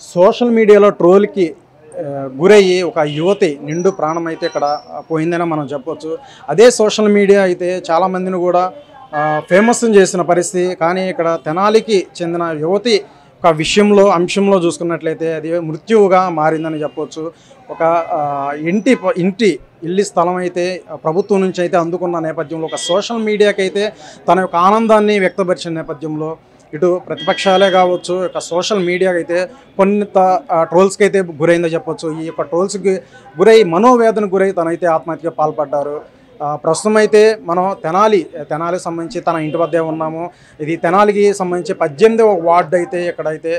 Social మీడియాలో ట్రోల్కి గురయ్యి ఒక యువతి నిండు ప్రాణం అయితే ఇక్కడ పోయిందని మనం చెప్పొచ్చు. అదే సోషల్ మీడియా అయితే చాలామందిని కూడా ఫేమస్ చేసిన పరిస్థితి. కానీ ఇక్కడ తెనాలికి చెందిన యువతి ఒక విషయంలో అంశంలో చూసుకున్నట్లయితే అది మృత్యువుగా మారిందని చెప్పొచ్చు. ఒక ఇంటి ఇంటి ఇల్లి స్థలం అయితే ప్రభుత్వం నుంచి అయితే అందుకున్న నేపథ్యంలో ఒక సోషల్ మీడియాకైతే తన యొక్క ఆనందాన్ని వ్యక్తపరిచిన నేపథ్యంలో ఇటు ప్రతిపక్షాలే కావచ్చు ఇక సోషల్ మీడియా అయితే కొంత ట్రోల్స్కి అయితే గురైందో చెప్పొచ్చు. ఈ యొక్క ట్రోల్స్కి గురై మనోవేదన గురై తనైతే ఆత్మహత్యకు పాల్పడ్డారు. ప్రస్తుతం అయితే మనం తెనాలి తెనాలికి సంబంధించి తన ఇంటి వద్దే ఉన్నాము. ఇది తెనాలికి సంబంధించి పద్దెనిమిదవ వార్డు అయితే ఇక్కడైతే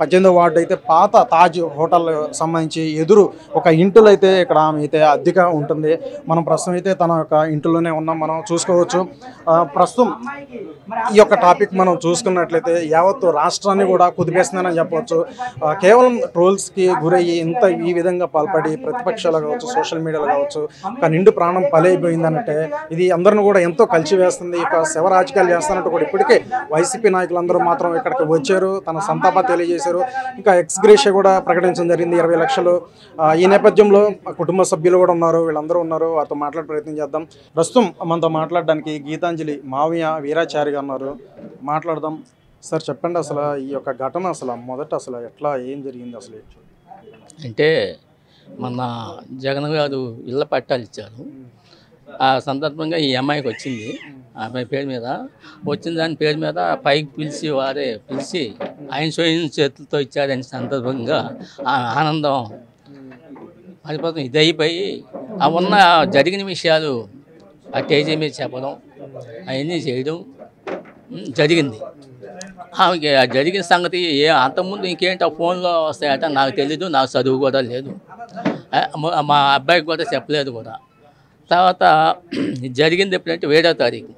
పద్దెనిమిదవ వార్డు అయితే పాత తాజ్ హోటల్ సంబంధించి ఎదురు ఒక ఇంటిలో అయితే ఇక్కడ ఆమె అయితే అద్దెగా ఉంటుంది. మనం ప్రస్తుతం అయితే తన యొక్క ఇంటిలోనే ఉన్నాం. మనం చూసుకోవచ్చు. ప్రస్తుతం ఈ యొక్క టాపిక్ మనం చూసుకున్నట్లయితే యావత్తు రాష్ట్రాన్ని కూడా కుదిపేస్తుందని చెప్పవచ్చు. కేవలం ట్రోల్స్కి గురయ్యి ఇంత ఈ విధంగా పాల్పడి ప్రతిపక్షాలు కావచ్చు సోషల్ మీడియాలో కావచ్చు ఒక నిండు ప్రాణం బలైపోయిందంటే ఇది అందరిని కూడా ఎంతో కలిసివేస్తుంది ఇక శివ రాజకీయాలు చేస్తున్నట్టు కూడా ఇప్పటికే వైసీపీ నాయకులందరూ మాత్రం ఇక్కడికి వచ్చారు. తన సంతాప తెలియజేశారు. ఇంకా ఎక్స్గ్రేషియా కూడా ప్రకటించడం జరిగింది. ఇరవై లక్షలు. ఈ నేపథ్యంలో కుటుంబ సభ్యులు కూడా ఉన్నారు. వీళ్ళందరూ ఉన్నారు. వారితో మాట్లాడే ప్రయత్నం చేద్దాం. ప్రస్తుతం మనతో మాట్లాడడానికి గీతాంజలి మావయ్య వీరాచారి గారు ఉన్నారు. మాట్లాడదాం. సార్ చెప్పండి అసలు ఈ యొక్క ఘటన అసలు మొదట అసలు ఎట్లా ఏం జరిగింది అసలు? అంటే మన జగన్ గారు ఇళ్ళ పట్టాలు ఇచ్చారు. ఆ సందర్భంగా ఈ అమ్మాయికి వచ్చింది. అమ్మాయి పేరు మీద వచ్చిన దాని పేరు మీద పైకి పిలిచి వారే పిలిచి ఆయన స్వయం చేతులతో ఇచ్చారని సందర్భంగా ఆ ఆనందం పరిపథం ఇది అయిపోయి ఆ ఉన్న జరిగిన విషయాలు ఆ టేజీ మీద చెప్పడం అవన్నీ చేయడం జరిగింది. ఆమెకి జరిగిన సంగతి ఏ అంతకుముందు ఇంకేంటి ఆ ఫోన్లో వస్తాయట నాకు తెలీదు నాకు చదువు కూడా లేదు. మా- అబ్బాయికి కూడా చెప్పలేదు కూడా. తర్వాత జరిగింది ఎప్పుడంటే ఏడో తారీఖు.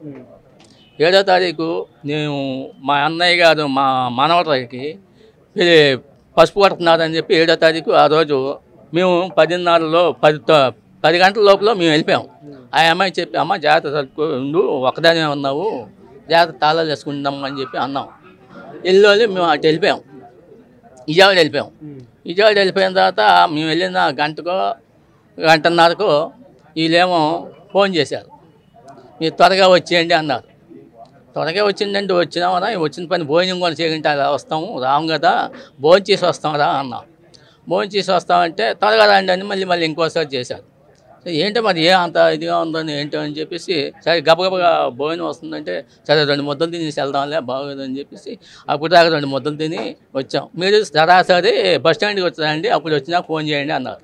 ఏడో తారీఖు నేను మా అన్నయ్య గారు మా మనవరాయికి పసుపు పడుతున్నారని చెప్పి ఏడో తారీఖు ఆ రోజు మేము పదిన్నరలో పది త- పది గంటల లోపల మేము వెళ్ళిపోయాం. ఆ అమ్మాయి చెప్పి అమ్మ జాగ్రత్త ఉండు ఒకదానే ఉన్నావు జాగ్రత్త తాళాలు వేసుకుంటాం అని చెప్పి అన్నాం. వెళ్ళి మేము అటు వెళ్ళిపోయాం. విజయవాడ వెళ్ళిపోయాం. విజయవాడ వెళ్ళిపోయిన తర్వాత మేము వెళ్ళిన గంటకో గంటన్నరకు వీళ్ళేమో ఫోన్ చేశారు. మీరు త్వరగా వచ్చేయండి అన్నారు. త్వరగా వచ్చిందంటే వచ్చినామరా వచ్చిన పని భోజనం కూడా చేయకుంటే అలా వస్తాము రాము కదా భోజనం చేసి వస్తామరా అన్నాం. భోజనం చేసి వస్తామంటే త్వరగా రండి అని మళ్ళీ మళ్ళీ ఇంకోసారి చేశారు. ఏంటో మరి ఏ అంత ఇదిగా ఉందని ఏంటో అని చెప్పేసి సరే గబగబగా భోజనం వస్తుందంటే సరే రెండు ముద్దలు తినేసి వెళ్దాంలే బాగోదని చెప్పేసి అప్పుడు దాకా రెండు ముద్దలు తిని వచ్చాం. మీరు సరాసరి బస్ స్టాండ్కి వచ్చారండి అప్పుడు వచ్చినా ఫోన్ చేయండి అన్నారు.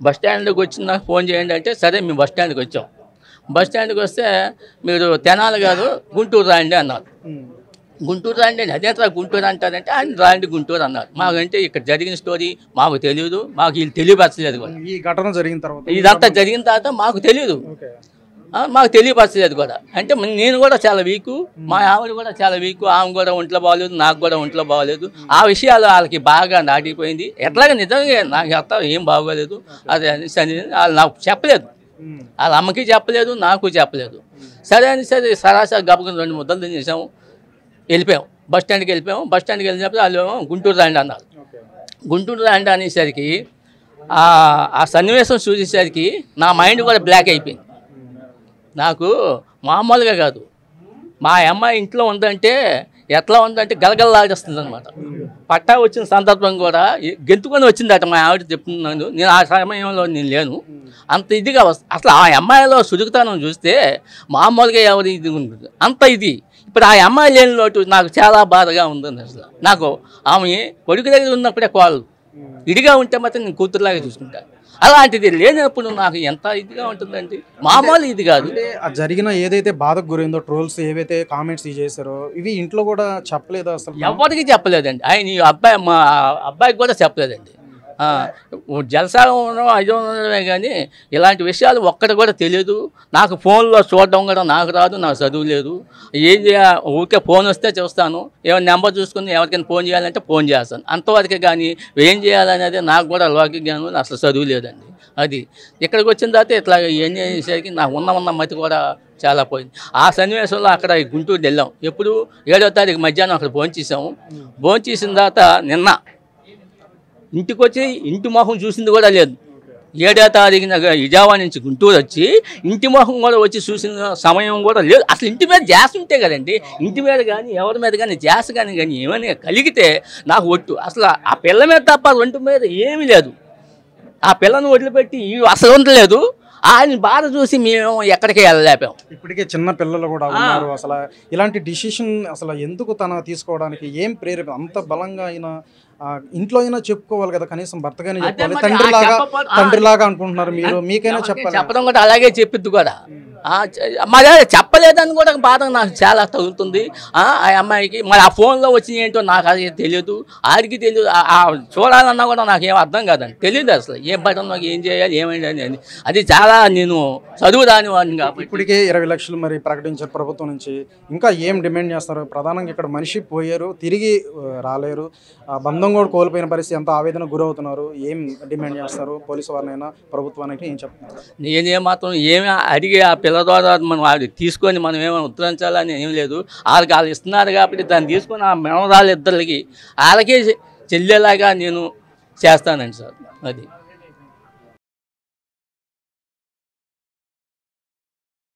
బస్ స్టాండ్కి వచ్చినా ఫోన్ చేయండి అంటే సరే మేము బస్ స్టాండ్కి వచ్చాం. బస్ స్టాండ్కి వస్తే మీరు తెనాలి కాదు గుంటూరు రాండి అన్నారు. గుంటూరు రాండి అని అదేంట్రా గుంటూరు అంటారంటే ఆయన రాండి గుంటూరు అన్నారు. మాకంటే ఇక్కడ జరిగిన స్టోరీ మాకు తెలియదు మాకు వీళ్ళు తెలియపరచలేదు కూడా. ఈ ఘటన జరిగిన తర్వాత ఇదంతా జరిగిన తర్వాత మాకు తెలియదు మాకు తెలియపరచలేదు కూడా. అంటే నేను కూడా చాలా వీకు మా ఆవిడ కూడా చాలా వీకు ఆమె కూడా ఒంట్లో బాగలేదు నాకు కూడా ఒంట్లో బాగలేదు. ఆ విషయాలు వాళ్ళకి బాగా నాటిపోయింది. ఎట్లాగా నిజంగా నాకు అర్థం ఏం బాగోలేదు అది వాళ్ళు నాకు చెప్పలేదు. వాళ్ళ అమ్మకి చెప్పలేదు నాకు చెప్పలేదు. సరే అని సరే సరాసరి గబగం రెండు ముద్దలు తినేసాము. వెళ్ళిపోయాం. బస్ స్టాండ్కి వెళ్ళిపోయాం. బస్ స్టాండ్కి వెళ్ళినప్పుడు వాళ్ళు గుంటూరు రండి అన్నారు. గుంటూరు రండి అనేసరికి ఆ సన్నివేశం చూసేసరికి నా మైండ్ కూడా బ్లాక్ అయిపోయింది. నాకు మామూలుగా కాదు. మా అమ్మాయి ఇంట్లో ఉందంటే ఎట్లా ఉందంటే గలగలలాడిస్తుంది అనమాట పట్టా వచ్చిన సందర్భం కూడా గెంతుకొని వచ్చిందట మా ఆవిడ చెప్తున్నాను. నేను ఆ సమయంలో నేను లేను. అంత ఇదిగా అసలు ఆ అమ్మాయిలో సుజుకుతానం చూస్తే మామూలుగా ఎవరు ఇది ఉంటుంది అంత ఇది. ఇప్పుడు ఆ అమ్మాయి లేని లోటు నాకు చాలా బాధగా ఉందండి అసలు. నాకు ఆమె కొడుకు దగ్గర ఉన్నప్పుడే కోళ్ళు ఇడిగా ఉంటే మాత్రం నేను కూతురులాగా చూసుకుంటాను అలాంటిది లేనప్పుడు నాకు ఎంత ఇదిగా ఉంటుందండి? మామూలు ఇది కాదు. జరిగిన ఏదైతే బాధకు గురైందో ట్రోల్స్ ఏవైతే కామెంట్స్ చేశారో ఇవి ఇంట్లో కూడా చెప్పలేదు అసలు? ఎవరికి చెప్పలేదండి. ఆయన అబ్బాయి మా అబ్బాయికి కూడా చెప్పలేదండి. ఆ, జలసా ఉండడం అది ఉండడమే కానీ ఇలాంటి విషయాలు ఒక్కటి కూడా తెలియదు నాకు ఫోన్లో చూడడం కూడా నాకు రాదు నాకు చదువు లేదు. ఏది ఊరికే ఫోన్ వస్తే చూస్తాను. ఏమైనా నెంబర్ చూసుకుని ఎవరికైనా ఫోన్ చేయాలంటే ఫోన్ చేస్తాను. అంతవరకే కానీ ఏం చేయాలనేది నాకు కూడా లోక జ్ఞానం అసలు చదువు లేదండి. అది. ఇక్కడికి వచ్చిన తర్వాత ఇట్లా ఇవన్నీ అయ్యేసరికి నాకు ఉన్న ఉన్న మతి కూడా చాలా పోయింది. ఆ సన్నివేశంలో అక్కడ గుంటూరు వెళ్ళాం. ఎప్పుడు ఏడో తారీఖు మధ్యాహ్నం అక్కడ భోంచేసాము భోంచేసిన తర్వాత నిన్న ఇంటికి వచ్చి ఇంటి మొహం చూసింది కూడా లేదు. ఏడా తారీఖున ఇజావా నుంచి గుంటూరు వచ్చి ఇంటి మొహం కూడా వచ్చి చూసిన సమయం కూడా లేదు. అసలు ఇంటి మీద జాస్ ఉంటే కదండి ఇంటి మీద కానీ ఎవరి మీద కానీ జాస్ కానీ కానీ ఏమైనా కలిగితే నాకు ఒట్టు. అసలు ఆ పిల్ల మీద తప్ప ఒంటి మీద ఏమీ లేదు. ఆ పిల్లను వదిలిపెట్టి అసలు ఉండలేదు ఆయన బాధ చూసి మేము ఎక్కడికి వెళ్ళలేపాం. ఇప్పటికే చిన్న పిల్లలు కూడా ఉన్నారు. అసలు ఇలాంటి డిసిషన్ అసలు ఎందుకు తన తీసుకోవడానికి ఏం ప్రేరేపణ? అంత బలంగా అయినా ఇంట్లో అయినా చెప్పుకోవాలి కదా కనీసం భర్తగానే చెప్పాలి తండ్రిలాగా తండ్రిలాగా అనుకుంటున్నారు మీరు. మీకైనా చెప్పాలి? చెప్పడం కూడా అలాగే చెప్పిద్ది చ- మరి చెప్పలేదని కూడా బాధ నాకు చాలా తగులుతుంది. ఆ అమ్మాయికి మరి ఆ ఫోన్లో వచ్చిన ఏంటో నాకు అది తెలియదు. ఆడికి తెలియదు. చూడాలన్నా కూడా నాకు ఏం అర్థం కాదండి. తెలియదు అసలు ఏం బటన్ నాకు ఏం చేయాలి ఏమైంది అని అది. చాలా నేను చదువు దాని వాడిని కాబట్టి. ఇప్పటికే ఇరవై లక్షలు మరి ప్రకటించారు ప్రభుత్వం నుంచి. ఇంకా ఏం డిమాండ్ చేస్తారు? ప్రధానంగా ఇక్కడ మనిషి పోయారు తిరిగి రాలేరు. ఆ, బంధం కూడా కోల్పోయిన పరిస్థితి ఎంత ఆవేదన గురవుతున్నారు. ఏం డిమాండ్ చేస్తారు? పోలీసు వారినైనా ప్రభుత్వానికి ఏం చెప్తున్నారు నేనే మాత్రం ఏమి అడిగి ఆ పిల్ల ద్వారా మనం వాడికి తీసుకొని మనం ఏమైనా ఉత్తరించాలని ఏం లేదు. వాళ్ళకి వాళ్ళు ఇస్తున్నారు కాబట్టి దాన్ని తీసుకొని ఆ మెమరాలు ఇద్దరికి వాళ్ళకే చెల్లేలాగా నేను చేస్తానండి సార్. అది.